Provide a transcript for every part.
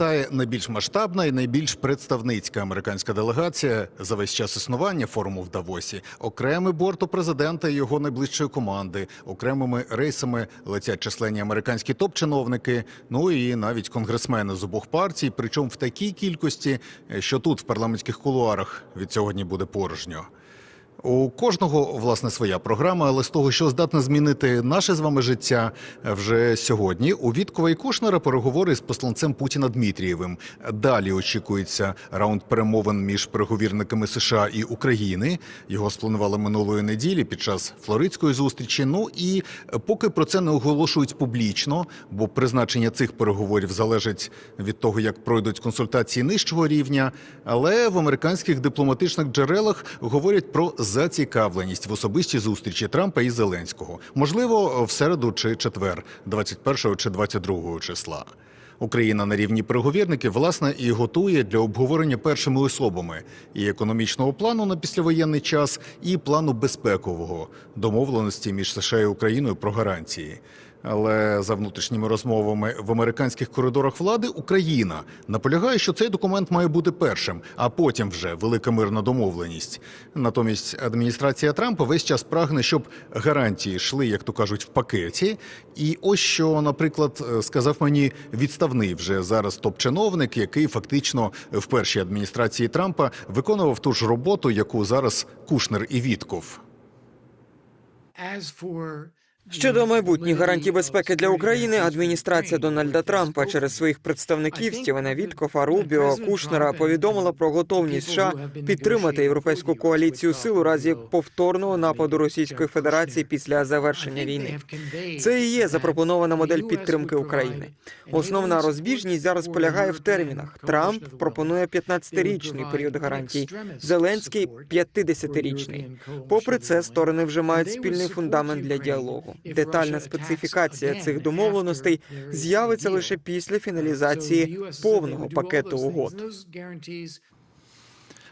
вітає найбільш масштабна і найбільш представницька американська делегація за весь час існування форуму в Давосі. Окремий борт у президента і його найближчої команди. Окремими рейсами летять численні американські топ-чиновники, ну і навіть конгресмени з обох партій. Причому в такій кількості, що тут в парламентських кулуарах від сьогодні буде порожньо. У кожного власне своя програма, але з того, що здатна змінити наше з вами життя вже сьогодні. У Віткова і Кушнера переговори з посланцем Путіна Дмитрієвим. Далі очікується раунд перемовин між переговірниками США і України. Його спланували минулої неділі під час флоридської зустрічі. Ну і поки про це не оголошують публічно, бо призначення цих переговорів залежить від того, як пройдуть консультації нижчого рівня. Але в американських дипломатичних джерелах говорять про зацікавленість в особистій зустрічі Трампа і Зеленського. Можливо, в середу чи четвер, 21 чи 22 числа. Україна на рівні переговірників власне і готує для обговорення першими особами і економічного плану на післявоєнний час, і плану безпекового домовленості між США і Україною про гарантії. Але за внутрішніми розмовами в американських коридорах влади Україна наполягає, що цей документ має бути першим, а потім вже велика мирна домовленість. Натомість адміністрація Трампа весь час прагне, щоб гарантії йшли, як то кажуть, в пакеті. І ось що, наприклад, сказав мені відставний вже зараз топ-чиновник, який фактично в першій адміністрації Трампа виконував ту ж роботу, яку зараз Кушнер і Вітков. Щодо майбутніх гарантій безпеки для України, адміністрація Дональда Трампа через своїх представників Стівена Віткофа, Рубіо, Кушнера повідомила про готовність США підтримати європейську коаліцію сил у разі повторного нападу Російської Федерації після завершення війни. Це і є запропонована модель підтримки України. Основна розбіжність зараз полягає в термінах. Трамп пропонує 15-річний період гарантій, Зеленський 50-річний. Попри це, сторони вже мають спільний фундамент для діалогу. Детальна специфікація цих домовленостей з'явиться лише після фіналізації повного пакету угод.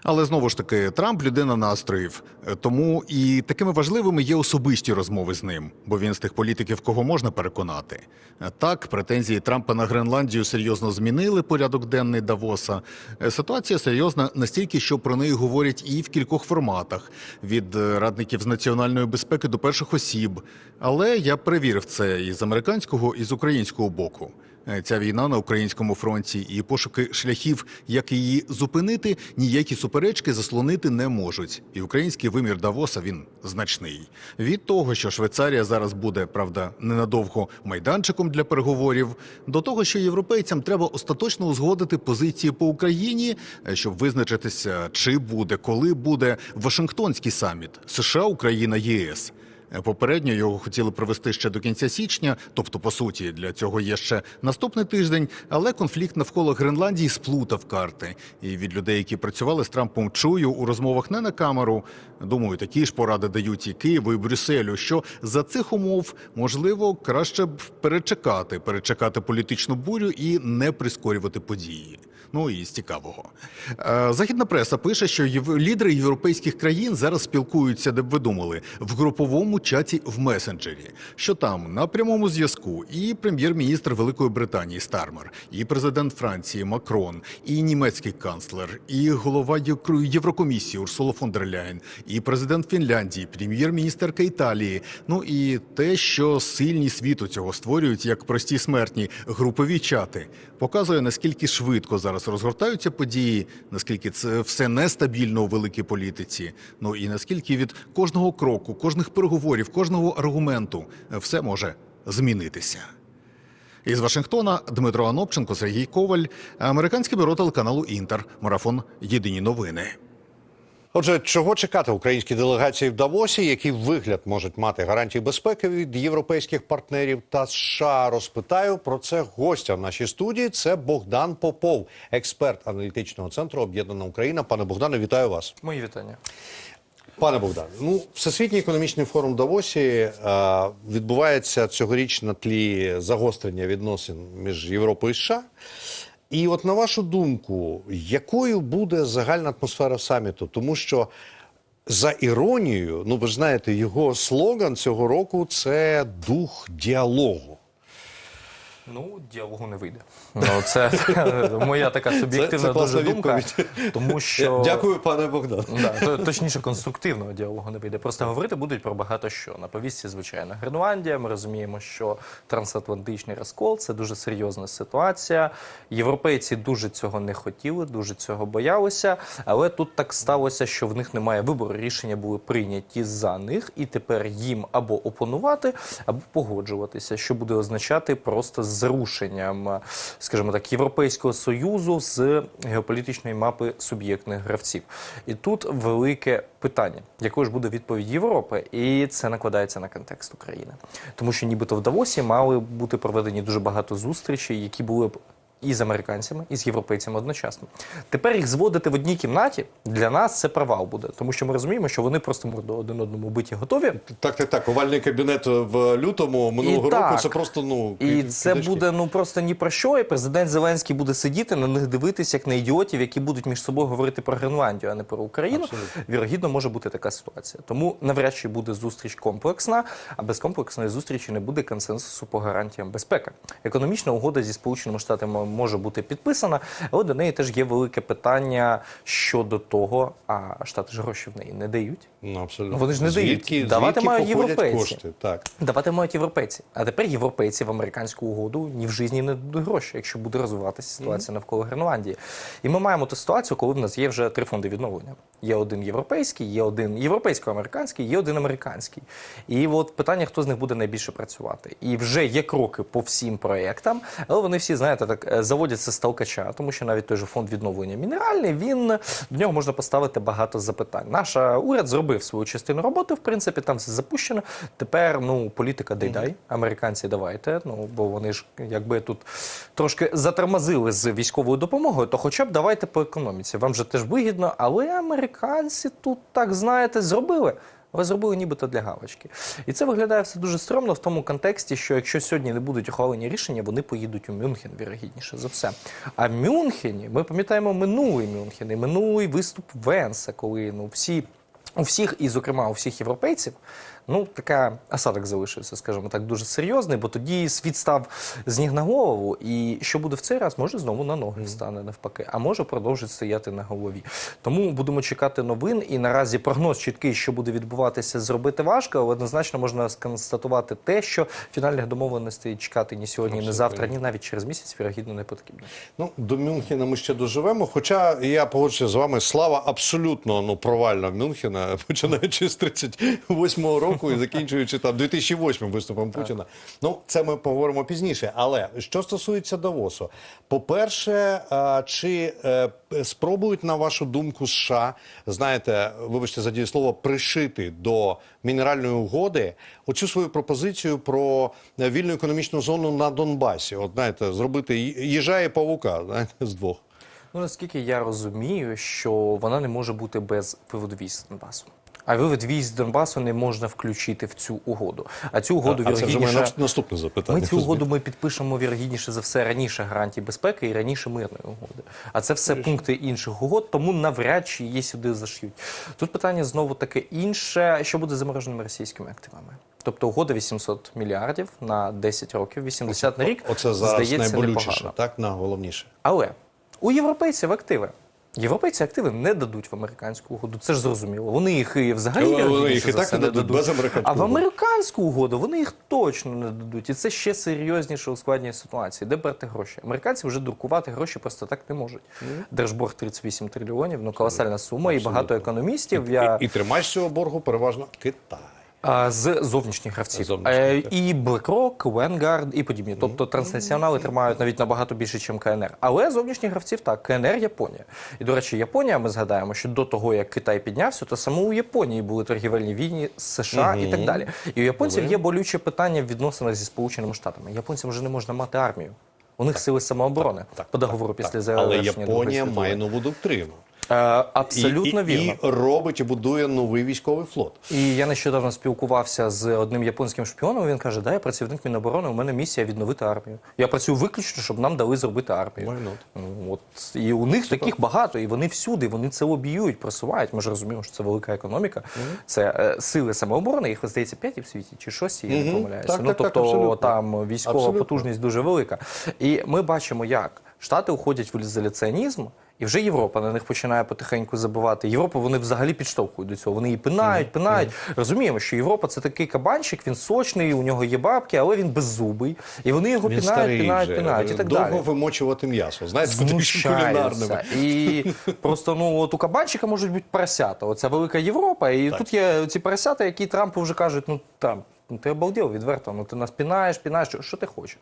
Але знову ж таки, Трамп людина настроїв. Е, Тому і такими важливими є особисті розмови з ним, бо він з тих політиків, кого можна переконати. Е, Так, претензії Трампа на Гренландію серйозно змінили порядок денний Давоса. Е, Ситуація серйозна настільки, що про неї говорять і в кількох форматах: від радників з національної безпеки до перших осіб. Але я перевірив це і з американського, і з українського боку. Е, Ця війна на українському фронті і пошуки шляхів, як її зупинити, ніякі суперечки заслонити не можуть. І український вимір Давоса він значний. Від того, що Швейцарія зараз буде, правда, ненадовго майданчиком для переговорів, до того, що європейцям треба остаточно узгодити позиції по Україні, е, щоб визначитися, чи буде, коли буде Вашингтонський саміт США, Україна, ЄС. Е, Попередньо його хотіли провести ще до кінця січня, тобто, по суті, для цього є ще наступний тиждень. Але конфлікт навколо Гренландії сплутав карти. І від людей, які працювали з Трампом, чую у розмовах не на камеру. Думаю, такі ж поради дають і Києву, і Брюсселю. Що за цих умов можливо краще б перечекати, перечекати політичну бурю і не прискорювати події. Ну і з цікавого. Е, Західна преса пише, що лідери європейських країн зараз спілкуються, де б ви думали, в груповому чаті в месенджері. Що там на прямому зв'язку і прем'єр-міністр Великої Британії Стармер, і президент Франції Макрон, і німецький канцлер, і голова Єврокомісії Урсула фон дер Ляєн, і президент Фінляндії, прем'єр-міністерка Італії. Ну і те, що сильні світу цього створюють як прості смертні групові чати, показує наскільки швидко зараз розгортаються події, наскільки це все нестабільно у великій політиці. Ну і наскільки від кожного кроку, кожних переговорів, кожного аргументу все може змінитися. Із Вашингтона Дмитро Анопченко, Сергій Коваль, американське бюро телеканалу Інтер, марафон Єдині новини. Отже, чого чекати українській делегації в Давосі? Який вигляд можуть мати гарантії безпеки від європейських партнерів та США? Розпитаю про це гостя в нашій студії. Це Богдан Попов, експерт аналітичного центру Об'єднана Україна. Пане Богдане, вітаю вас. Мої вітання. Пане Богдане, ну всесвітній економічний форум в Давосі е, відбувається цьогоріч на тлі загострення відносин між Європою і США. І от на вашу думку, якою буде загальна атмосфера саміту? Тому що за іронією, ну ви ж знаєте, його слоган цього року це дух діалогу. Ну, діалогу не вийде. Ну, це моя така суб'єктивна дуже думка. Тому що Дякую, пане Богдан. Да, то- точніше, конструктивного діалогу не вийде. Просто говорити будуть про багато що. На повістці, звичайно, Гренландія. Ми розуміємо, що трансатлантичний розкол це дуже серйозна ситуація. Європейці дуже цього не хотіли, дуже цього боялися. Але тут так сталося, що в них немає вибору. Рішення були прийняті за них, і тепер їм або опонувати, або погоджуватися, що буде означати просто зрушенням, скажімо так, Європейського союзу з геополітичної мапи суб'єктних гравців. І тут велике питання, якою ж буде відповідь Європи, і це накладається на контекст України, тому що нібито в Давосі мали бути проведені дуже багато зустрічей, які були б. І з американцями, і з європейцями одночасно. Тепер їх зводити в одній кімнаті для нас це провал буде, тому що ми розуміємо, що вони просто морду один одному биті готові. Так, так, так. Овальний кабінет в лютому минулого І року так. це просто ну І це квіточки. буде ну просто ні про що. І президент Зеленський буде сидіти на них дивитися як на ідіотів, які будуть між собою говорити про Гренландію, а не про Україну. Абсолютно. Вірогідно, може бути така ситуація. Тому навряд чи буде зустріч комплексна, а без комплексної зустрічі не буде консенсусу по гарантіям безпеки. Економічна угода зі сполученими штатами може бути підписана, але до неї теж є велике питання щодо того, а штати ж гроші в неї не дають. Ну, абсолютно. Вони ж не дають. Давати звідки мають європейці. кошти? Так. Давати мають європейці. А тепер європейці в американську угоду ні в житті не дадуть гроші, якщо буде розвиватися ситуація навколо Гренландії. І ми маємо ту ситуацію, коли в нас є вже три фонди відновлення. Є один європейський, є один європейсько-американський, є один американський. І от питання, хто з них буде найбільше працювати. І вже є кроки по всім проєктам, але вони всі, знаєте, так е, заводяться з толкача, тому що навіть той же фонд відновлення мінеральний, він до нього можна поставити багато запитань. Наша уряд зробив свою частину роботи, в принципі, там все запущено. Тепер ну політика дай-дай, американці давайте. Ну бо вони ж якби тут трошки затормозили з військовою допомогою, то хоча б давайте по економіці. Вам же теж вигідно, але американці тут так знаєте зробили. Але зробили нібито для галочки. І це виглядає все дуже стрьомно в тому контексті, що якщо сьогодні не будуть ухвалені рішення, вони поїдуть у Мюнхен, вірогідніше за все. А в Мюнхені ми пам'ятаємо минулий Мюнхен і минулий виступ Венса, коли ну всі. У всіх, і зокрема у всіх європейців, ну така осадок залишився, скажімо так, дуже серйозний, бо тоді світ став з ніг на голову. І що буде в цей раз, може знову на ноги встане навпаки, а може продовжить стояти на голові. Тому будемо чекати новин. І наразі прогноз чіткий, що буде відбуватися, зробити важко, але однозначно можна сконстатувати те, що фінальних домовленостей чекати ні сьогодні, ні завтра, ні навіть через місяць, вірогідно, не потрібно. Ну, до Мюнхена ми ще доживемо. Хоча я погоджуюся з вами, слава абсолютно ну, провальна Мюнхена, починаючи з 38-го року і закінчуючи там 2008 виступом Путіна. Ну, це ми поговоримо пізніше. Але що стосується Давосу, по-перше, чи е, спробують, на вашу думку, США, знаєте, вибачте за дієслово, пришити до мінеральної угоди оцю свою пропозицію про вільну економічну зону на Донбасі? От знаєте, зробити їжа і павука знаєте, з двох. Ну наскільки я розумію, що вона не може бути без виводу військ з Донбасу. А вивід військ з Донбасу не можна включити в цю угоду. А цю угоду а це вже вірогідніше... нас- наступне запитання. Ми цю угоду ми підпишемо вірогідніше за все раніше гарантій безпеки і раніше мирної угоди. А це все пункти інших угод, тому навряд чи її сюди зашиють. Тут питання знову таке інше, що буде з замороженими російськими активами. Тобто угода 800 мільярдів на 10 років, 80 на рік Оце зараз здається найболючіше, непогано. так найголовніше. Але у європейців активи. Європейці активи не дадуть в американську угоду. Це ж зрозуміло. Вони їх і взагалі Вони їх і так не дадуть, без американської А в американську угоду вони їх точно не дадуть. І це ще серйозніше ускладнює ситуацію. Де брати гроші? Американці вже друкувати гроші просто так не можуть. Держборг 38 трильйонів, ну колосальна сума, і багато економістів. Я І, і тримач цього боргу переважно Китай. З зовнішніх гравців Зовнішніх, Е, і BlackRock, Vanguard і подібні. Тобто транснаціонали тримають навіть набагато більше, ніж КНР. Але зовнішніх гравців так, КНР Японія. І до речі, Японія, ми згадаємо, що до того як Китай піднявся, то саме у Японії були торгівельні війни з США і так далі. І у японців є болюче питання в відносинах зі Сполученими Штатами. Японцям вже не можна мати армію. У них сили самооборони по договору після Так, завершення Але Японія має нову доктрину. Е, абсолютно і, і, вірно. І робить і будує новий військовий флот. І я нещодавно спілкувався з одним японським шпіоном. Він каже: да, я працівник Міноборони, у мене місія відновити армію. Я працюю виключно, щоб нам дали зробити армію. Ну, От і у них таких багато, і вони всюди, вони це лобіюють, просувають. Ми ж розуміємо, що це велика економіка. Це е, сили самооборони, їх здається п'яті в світі чи шості, я не помиляюся. Так, ну так, так, тобто абсолютно. там військова Абсолютно. потужність дуже велика. І ми бачимо, як Штати уходять в ізоляціонізм. І вже Європа на них починає потихеньку забивати. Європу вони взагалі підштовхують до цього. Вони її пинають, пинають. Розуміємо, що Європа це такий кабанчик, він сочний, у нього є бабки, але він беззубий. І вони його Він пінають, пінають, вже, пінають і так довго далі. вимочувати м'ясо. Знаєте, кулінарними. І просто ну от у кабанчика можуть бути поросята. Оця велика Європа, і тут є ці поросята, які Трампу вже кажуть, ну Трамп. Ну, ти обалдів відверто, ну ти нас пінаєш, пінаєш, що, що ти хочеш?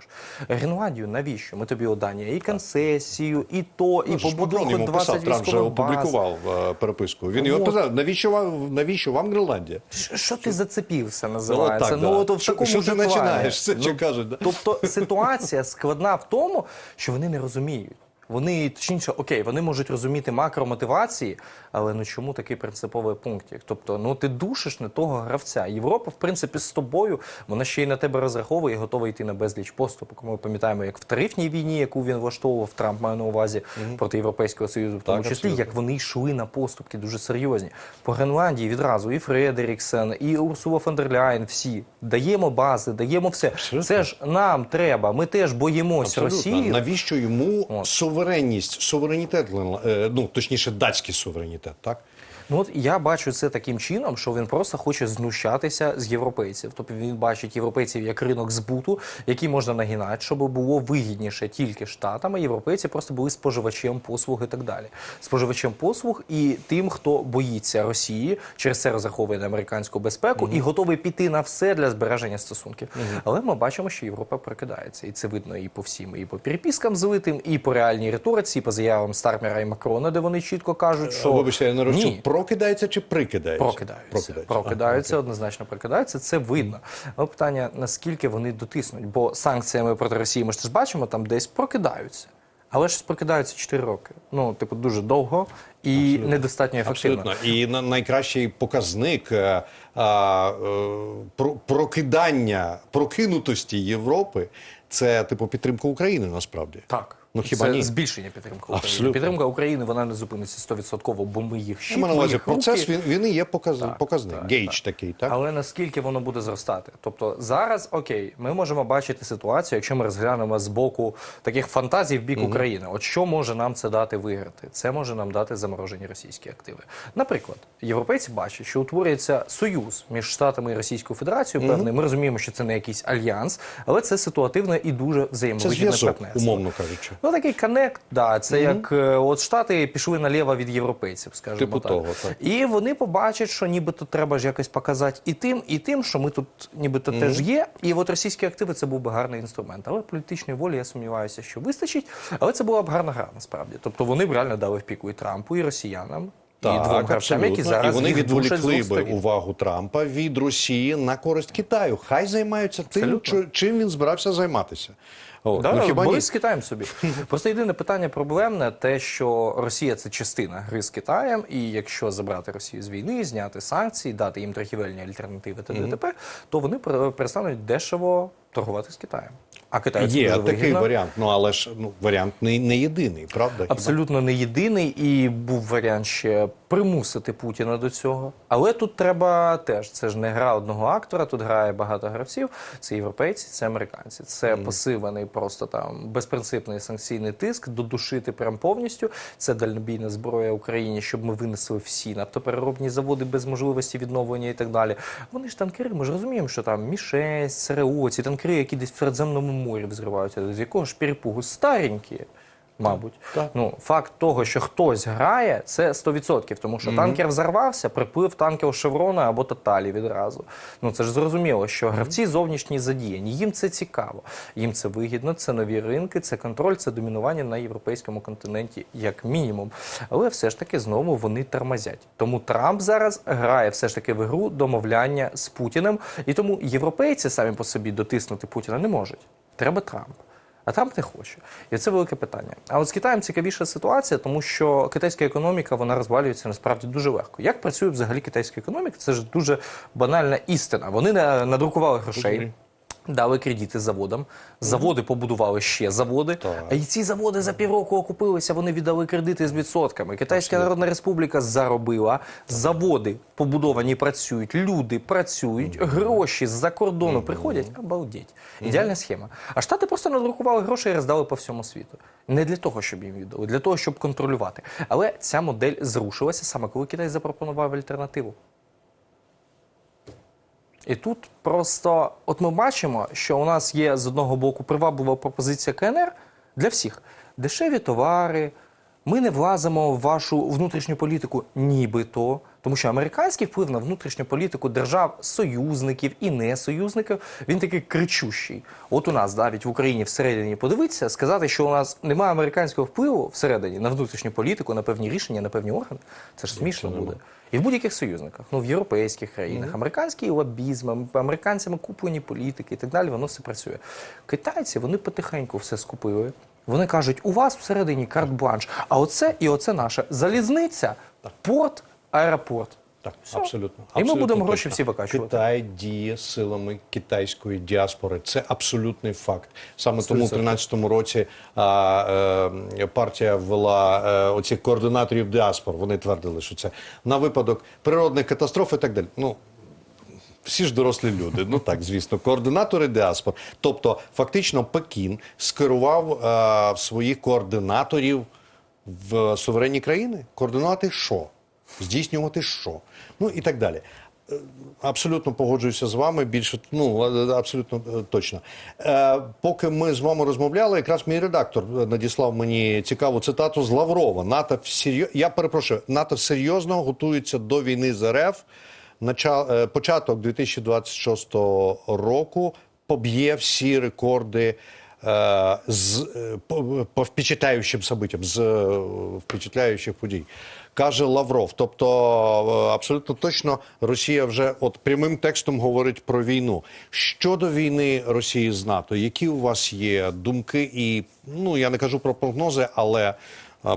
Гренландію навіщо? Ми тобі одані і концесію, і то, і Ну, побудову йому 20 писав, Трамп вже військових баз. опублікував е, переписку. Він його Вот. писав, навіщо вам, навіщо вам Гренландія? Що, що ти зацепився, називається? так, ну, да. от в Що- такому що ти починаєш? Це що кажуть, да? Тобто ситуація складна в тому, що вони не розуміють. Вони точніше, окей, вони можуть розуміти макромотивації, але ну чому такий принциповий пунктик? Тобто, ну ти душиш не того гравця. Європа, в принципі, з тобою, вона ще й на тебе розраховує і готова йти на безліч поступок. Ми пам'ятаємо, як в тарифній війні, яку він влаштовував Трамп, маю на увазі проти Європейського Союзу, в тому Так, числі, абсолютно. як вони йшли на поступки дуже серйозні. По Гренландії відразу і Фредеріксен, і Урсула фон дер всі даємо бази, даємо все. Абсолютно. Це ж нам треба. Ми теж боїмось Абсолютно. Росії. Навіщо йому От. суверенність, суверенітет, е, ну точніше, датський суверенітет, так? Ну от я бачу це таким чином, що він просто хоче знущатися з європейців. Тобто він бачить європейців як ринок збуту, який можна нагинати, щоб було вигідніше тільки штатам, а європейці просто були споживачем послуг і так далі. Споживачем послуг і тим, хто боїться Росії, через це розраховує на американську безпеку і готовий піти на все для збереження стосунків. Але ми бачимо, що Європа прокидається, і це видно і по всім, і по перепискам злитим, і по реальній риториці, і по заявам Стармера і Макрона, де вони чітко кажуть, що Вибачте, я не розчув, Ні. прокидається чи прикидається? Прокидаються. Прокидається. Прокидаються, А, однозначно прокидаються. Це видно. Але питання, наскільки вони дотиснуть, бо санкціями проти Росії ми ж теж бачимо, там десь прокидаються. Але ж прокидаються 4 роки. Ну, типу, дуже довго і недостатньо ефективно. Абсолютно. І на- найкращий показник е, а, е, про- прокидання, прокинутості Європи це типу підтримка України насправді. Так. Ну, хіба це ні? збільшення підтримки України. Абсолютно. Підтримка України вона не зупиниться 100%, бо ми їх щит, Я маю на увазі, процес він, він і є показ, Так, показник. так, Гейдж такий, так? Але наскільки воно буде зростати? Тобто зараз окей, ми можемо бачити ситуацію, якщо ми розглянемо з боку таких фантазій в бік України. От що може нам це дати виграти? Це може нам дати заморожені російські активи. Наприклад, європейці бачать, що утворюється союз між штатами і Російською Федерацією. Певний, ми розуміємо, що це не якийсь альянс, але це ситуативне і дуже Це взаємовигідне зв'язок, партнерство. умовно кажучи. Ну такий коннект, да, це як е, от штати пішли наліво від європейців, скажімо Типу так. того, так. І вони побачать, що нібито треба ж якось показати і тим, і тим, що ми тут нібито теж є. І от російські активи це був би гарний інструмент. Але політичної волі я сумніваюся, що вистачить. Але це була б гарна гра насправді. Тобто вони б реально дали в піку і Трампу, і росіянам. І двом гравцям, які зараз і вони відволікли би увагу Трампа від Росії на користь Китаю. Хай займаються тим, чим він збирався займатися. От. Да, ну, хіба ні? з Китаєм собі. Просто єдине питання проблемне те, що Росія це частина гри з Китаєм, і якщо забрати Росію з війни, зняти санкції, дати їм торгівельні альтернативи та ДТП, то вони пере- перестануть дешево торгувати з Китаєм. А Китай це Є дуже такий вигідно. варіант, ну але ж ну, варіант не, не єдиний, правда? Хіба? Абсолютно не єдиний, і був варіант ще примусити Путіна до цього. Але тут треба теж це ж не гра одного актора. Тут грає багато гравців. Це європейці, це американці. Це посилений просто там безпринципний санкційний тиск, додушити прям повністю. Це дальнобійна зброя Україні, щоб ми винесли всі нафтопереробні заводи без можливості відновлення і так далі. Вони ж танкери. Ми ж розуміємо, що там Мі-6, СРУ, ці танкери, які десь в Середземному морі взриваються, з якого ж перепугу старенькі. Мабуть, Так. ну факт того, що хтось грає, це 100%, тому що танкер взорвався, приплив танкер Шеврона або Тоталі відразу. Ну це ж зрозуміло, що гравці зовнішні задіяні. Їм це цікаво, їм це вигідно, це нові ринки, це контроль, це домінування на європейському континенті, як мінімум. Але все ж таки знову вони тормозять. Тому Трамп зараз грає все ж таки в ігру домовляння з Путіним, і тому європейці самі по собі дотиснути Путіна не можуть. Треба Трамп. А Трамп не хоче. І це велике питання. А от з Китаєм цікавіша ситуація, тому що китайська економіка вона розвалюється насправді дуже легко. Як працює взагалі китайська економіка? Це ж дуже банальна істина. Вони не надрукували грошей. Дали кредити заводам, заводи побудували ще заводи, Так. а і ці заводи за півроку окупилися. Вони віддали кредити з відсотками. Китайська Народна Республіка заробила, заводи побудовані працюють, люди працюють, гроші з-за кордону приходять. Обалдеть. Ідеальна схема. А штати просто надрукували гроші і роздали по всьому світу. Не для того, щоб їм віддали, для того, щоб контролювати. Але ця модель зрушилася саме коли Китай запропонував альтернативу. І тут просто, от ми бачимо, що у нас є з одного боку приваблива пропозиція КНР для всіх. Дешеві товари, ми не влазимо в вашу внутрішню політику, нібито. Тому що американський вплив на внутрішню політику держав, союзників і не союзників, він такий кричущий. От у нас навіть в Україні всередині подивитися, сказати, що у нас немає американського впливу всередині на внутрішню політику, на певні рішення, на певні органи, це ж смішно буде. І в будь-яких союзниках, ну в європейських країнах, американський лобізм, американцями куплені політики і так далі, воно все працює. Китайці вони потихеньку все скупили. Вони кажуть, у вас всередині карт-бланш, а оце і оце наше. Залізниця, порт, аеропорт. Так, Все. абсолютно. І ми будемо гроші точно. всі викачувати. Китай діє силами китайської діаспори. Це абсолютний факт. Саме тому в 13-му році а, е, партія ввела е, оцих координаторів діаспор. Вони твердили, що це на випадок природних катастроф і так далі. Ну, всі ж дорослі люди. Ну так, звісно, координатори діаспор. Тобто, фактично, Пекін скерував е, своїх координаторів в суверенні країни. Координувати що? Здійснювати що? Ну і так далі. Е, Абсолютно погоджуюся з вами. Більше ну е, абсолютно е, точно. Е, поки ми з вами розмовляли, якраз мій редактор надіслав мені цікаву цитату з Лаврова. НАТО всерйоз... я перепрошую, НАТО серйозно готується до війни з РФ. Е, Початок 2026 року поб'є всі рекорди е, з е, по, по впечатляючим событиям, з впечатляючих подій. Каже Лавров. Тобто, абсолютно точно Росія вже от прямим текстом говорить про війну. Щодо війни Росії з НАТО, які у вас є думки і ну я не кажу про прогнози, але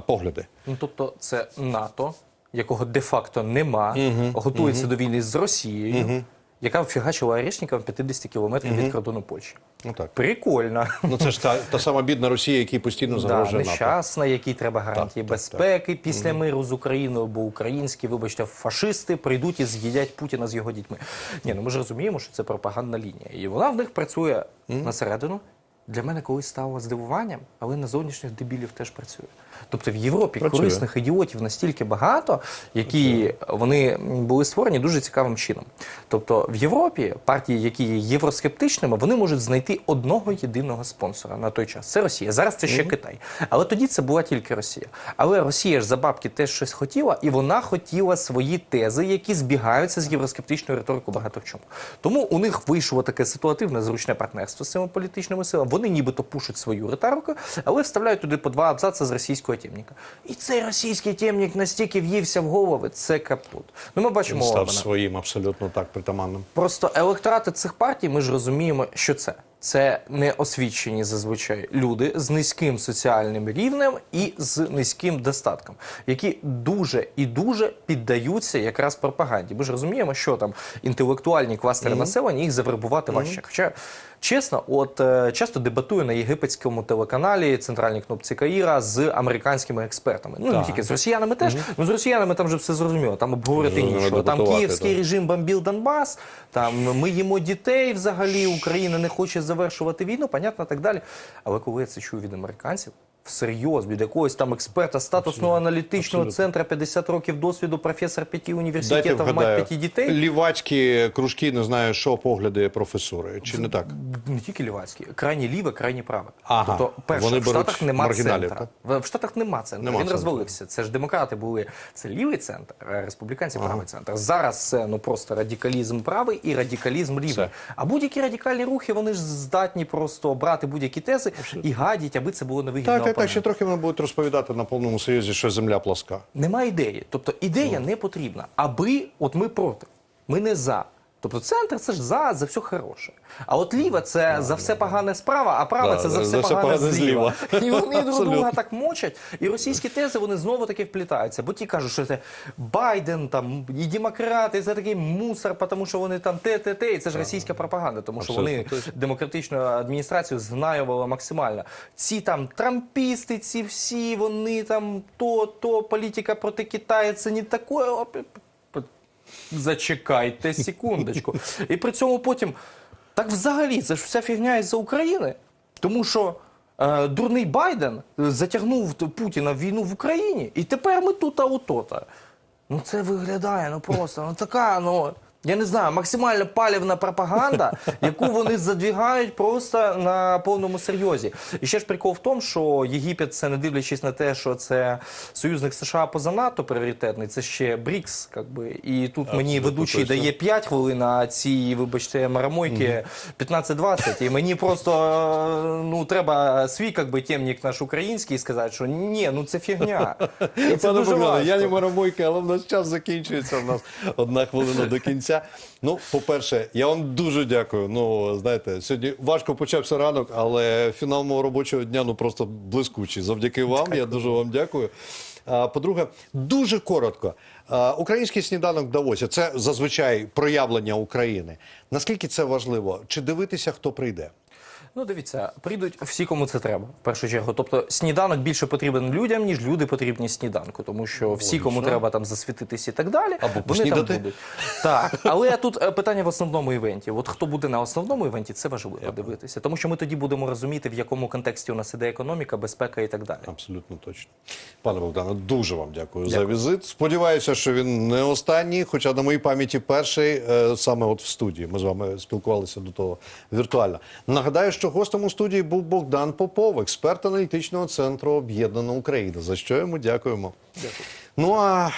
погляди. Ну тобто, це НАТО, якого де-факто нема, готується до війни з Росією, яка вфігачила Орешникова 50 кілометрів від кордону Польщі. Ну так. Прикольно. Ну це ж та, та сама бідна Росія, якій постійно Да, загрожує НАТО. нещасна, якій треба гарантії Так, так, безпеки після миру з Україною, бо українські, вибачте, фашисти прийдуть і з'їдять Путіна з його дітьми. Ні, ну ми ж розуміємо, що це пропагандна лінія. І вона в них працює на середину. Для мене колись стало здивуванням, але на зовнішніх дебілів теж працює. Тобто в Європі Працює. корисних ідіотів настільки багато, які вони були створені дуже цікавим чином. Тобто в Європі партії, які є євроскептичними, вони можуть знайти одного єдиного спонсора на той час. Це Росія. Зараз це ще Китай. Але тоді це була тільки Росія. Але Росія ж за бабки теж щось хотіла, і вона хотіла свої тези, які збігаються з євроскептичною риторикою багато в чому. Тому у них вийшло таке ситуативне зручне партнерство з цими політичними силами. Вони нібито пушать свою риторику, але вставляють туди по два абзаци з російського темника. І цей російський темник настільки в'ївся в голови, це капут. Ну ми бачимо Він став Орбана. своїм абсолютно так притаманним. Просто електорати цих партій, ми ж розуміємо, що це. Це неосвічені зазвичай люди з низьким соціальним рівнем і з низьким достатком, які дуже і дуже піддаються якраз пропаганді. Ми ж розуміємо, що там інтелектуальні кластери населення їх завербувати важче. Хоча чесно, от е, часто дебатую на єгипетському телеканалі центральній кнопці Каїра з американськими експертами. Ну не тільки з росіянами теж. Ну з росіянами там вже все зрозуміло. Там обговорити нічого. Там київський так. режим бомбів Донбас, там ми їмо дітей взагалі, Україна не хоче завершувати війну, понятно, так далі. Але коли я це чую від американців, всерйоз, від якогось там експерта статусного аналітичного Абсолютно. центру 50 років досвіду, професор п'яти Дайте університетів, мать п'яти дітей. лівацькі кружки, не знаю, що погляди професори, чи не так? Не тільки лівацькі, крайні ліве, крайні праве. Ага. Тобто, перше, Вони в Штатах нема центра. так? В Штатах нема центру. Нема Він центру. розвалився. Це ж демократи були. Це лівий центр, республіканці правий центр. Зараз це ну просто радикалізм правий і радикалізм лівий. Все. А будь-які радикальні рухи вони ж здатні просто брати будь-які тези і гадять, аби це було невигідно. Так, так. Ще трохи вони будуть розповідати на повному серйозі, що земля пласка. Немає ідеї. Тобто ідея не потрібна. Аби от ми проти. Ми не за. Тобто центр це ж за, за все хороше. А от ліва це за все погане справа, а права Да, це за все за все погане погане зліва. І вони друг друга так мочать. І російські тези вони знову таки вплітаються. Бо ті кажуть, що це Байден там і демократи, це такий мусор, тому що вони там те, те, те. І це ж російська пропаганда, тому що вони Абсолютно демократичну адміністрацію знаювали максимально. Ці там трампісти, ці всі, вони там то, то, політика проти Китаю, це не таке. Зачекайте секундочку. І при цьому потім, так взагалі, це ж вся фігня із-за України. Тому що е, дурний Байден затягнув Путіна в війну в Україні, і тепер ми тут аутота. Ну це виглядає ну просто ну така, ну. Я не знаю, максимально палівна пропаганда, яку вони задвігають просто на повному серйозі. І ще ж прикол в тому, що Єгипет, це не дивлячись на те, що це союзник США поза НАТО пріоритетний, це ще БРІКС, якби. І тут мені Абсолютно ведучий точно. дає 5 хвилин, а ці, вибачте, марамойки 15-20. І мені просто ну треба свій якби, темник наш український сказати, що ні, ну це фігня. І це Пане дуже Богдане, важко. я не марамойка, але в нас час закінчується. У нас одна хвилина до кінця. Ну, по-перше, я вам дуже дякую. Ну, знаєте, сьогодні важко почався ранок, але фінал мого робочого дня ну просто блискучий. Завдяки вам. Я дуже вам дякую. А, По-друге, дуже коротко. Український сніданок в Давосі це зазвичай проявлення України. Наскільки це важливо? Чи дивитися, хто прийде? Ну, дивіться, прийдуть всі, кому це треба, в першу чергу. Тобто, сніданок більше потрібен людям, ніж люди потрібні сніданку, тому що всі, кому треба там засвітитись і так далі, Або вони поснідати. там будуть. Так, але тут е, питання в основному івенті. От хто буде на основному івенті, це важливо дивитися, тому що ми тоді будемо розуміти, в якому контексті у нас іде економіка, безпека і так далі. Абсолютно точно. Пане Богдане, дуже вам дякую, за візит. Сподіваюся, що він не останній, хоча на моїй пам'яті перший е, саме от в студії. Ми з вами спілкувалися до того віртуально. Нагадаю, що гостем у студії був Богдан Попов, експерт аналітичного центру Об'єднана Україна. За що йому дякуємо. Дякую. Ну а